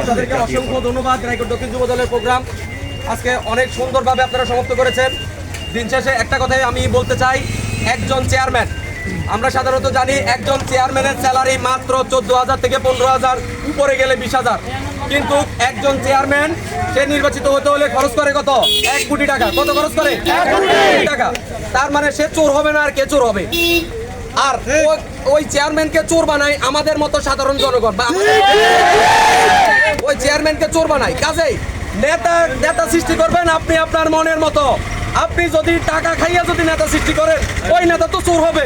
আপনাদেরকে অসংখ্য ধন্যবাদ রায়গড় দক্ষিণ যুব দলের প্রোগ্রাম আজকে অনেক সুন্দরভাবে আপনারা সমাপ্ত করেছেন। দিন শেষে একটা কথাই আমি বলতে চাই, একজন চেয়ারম্যান আমরা সাধারণত জানি একজন চেয়ারম্যানের স্যালারি মাত্র চোদ্দ হাজার থেকে পনেরো হাজার উপরে গেলে বিশ হাজার। কিন্তু একজন চেয়ারম্যান সে নির্বাচিত হতে হলে খরচ করে কত? এক কোটি টাকা। কত খরচ করে? এক কোটি টাকা। তার মানে সে চোর হবে না আর কে চোর হবে? আর ওই চেয়ারম্যানকে চোর বানায় আমাদের মতো সাধারণ জনগণ বা ওই চেয়ারম্যানকে চোর বানায়। কাজেই নেতা নেতা সৃষ্টি করবেন আপনি আপনার মনের মতো। আপনি যদি টাকা খাইয়া যদি নেতা সৃষ্টি করেন ওই নেতা তো চোর হবে।